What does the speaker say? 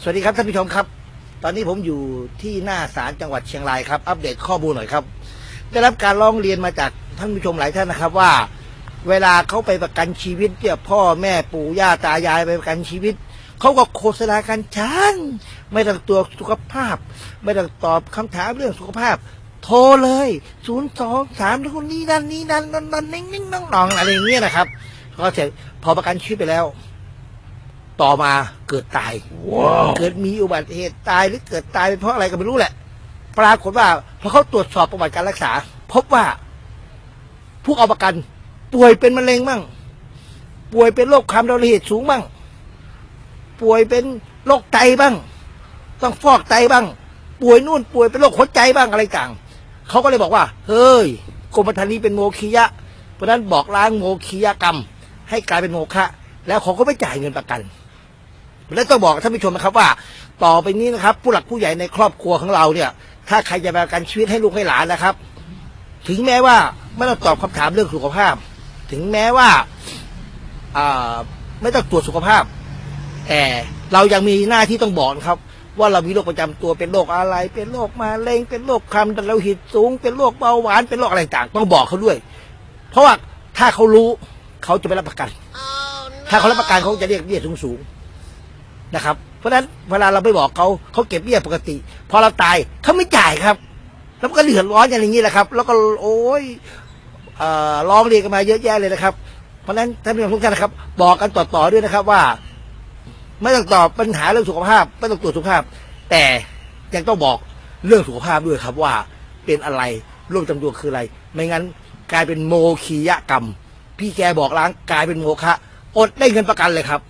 สวัสดีครับท่านผู้ชมครับ ตอนนี้ผมอยู่ที่หน้าศาลจังหวัดเชียงรายครับ อัปเดตข้อมูลหน่อยครับ ได้รับการร้องเรียนมาจากท่านผู้ชมหลายท่านนะครับว่า เวลาเขาไปประกันชีวิตเนี่ยพ่อแม่ปู่ย่าตายายไปประกันชีวิตเขาก็โฆษณากันช้างไม่ต้องตัวจสุขภาพ ไม่ต้องตอบคำถามเรื่องสุขภาพ โทรเลยศูนย์สองสามคนนี้นั่นนี้นั่นนั่นนั่นนิ่งนิ่งน้องนองอะไรอย่างเงี้ยนะครับก็เสร็จพอประกันชีวิตไปแล้ว ต่อมาเกิดตายเกิดมีอุบัติเหตุตายหรือเกิดตายเป็นเพราะอะไรก็ไม่รู้แหละ ปรากฏว่าพอเขาตรวจสอบประวัติการรักษา พบว่าผู้เอาประกัน ป่วยเป็นมะเร็งบ้างป่วยเป็นโรคความดันโลหิตสูงบ้างป่วยเป็นโรคไตบ้าง ต้องฟอกไตบ้าง ป่วยนู่นป่วยเป็นโรคหัวใจบ้างอะไรต่างเขาก็เลยบอกว่า เฮ้ยกรมธรรม์นี้เป็นโมคียะ เพราะฉะนั้นบอกล้างโมคียกรรม ให้กลายเป็นโมฆะแล้วเขาก็ไม่จ่ายเงินประกัน และต้องบอกท่านผู้ชมนะครับว่า ต่อไปนี้นะครับ ผู้หลักผู้ใหญ่ในครอบครัวของเราเนี่ย ถ้าใครจะประกันชีวิตให้ลูกให้หลานนะครับ ถึงแม้ว่าไม่ต้องตอบคำถามเรื่องสุขภาพ ถึงแม้ว่าไม่ต้องตรวจสุขภาพ แต่เรายังมีหน้าที่ต้องบอกนะครับ ว่าเรามีโรคประจำตัวเป็นโรคอะไร เป็นโรคมะเร็งเป็นโรคความดันโลหิตสูง เป็นโรคเบาหวานเป็นโรคอะไรต่างต้องบอกเขาด้วย เพราะว่าถ้าเขารู้เขาจะไม่รับประกัน ถ้าเขารับประกันเขาจะเรียกเบี้ยสูงสูง นะครับ เพราะฉะนั้นเวลาเราไปบอกเขาเขาเก็บเบี้ยปกติ พอเราตายเขาไม่จ่ายครับ แล้วก็เดือดร้อนอย่างนี้แหละครับ แล้วก็โอ้ยเอ่อร้องเรียนกันมาเยอะแยะเลยนะครับ เพราะฉะนั้นท่านผู้ชมทุกท่านนะครับ บอกกันต่อๆด้วยนะครับว่า ไม่ต้องตอบปัญหาเรื่องสุขภาพไม่ต้องตรวจสุขภาพ แต่ยังต้องบอกเรื่องสุขภาพด้วยครับว่าเป็นอะไรโรคจำตัวคืออะไร ไม่งั้นกลายเป็นโมคียกรรม พี่แกบอกล้างกลายเป็นโมฆะอดได้เงินประกันเลยครับ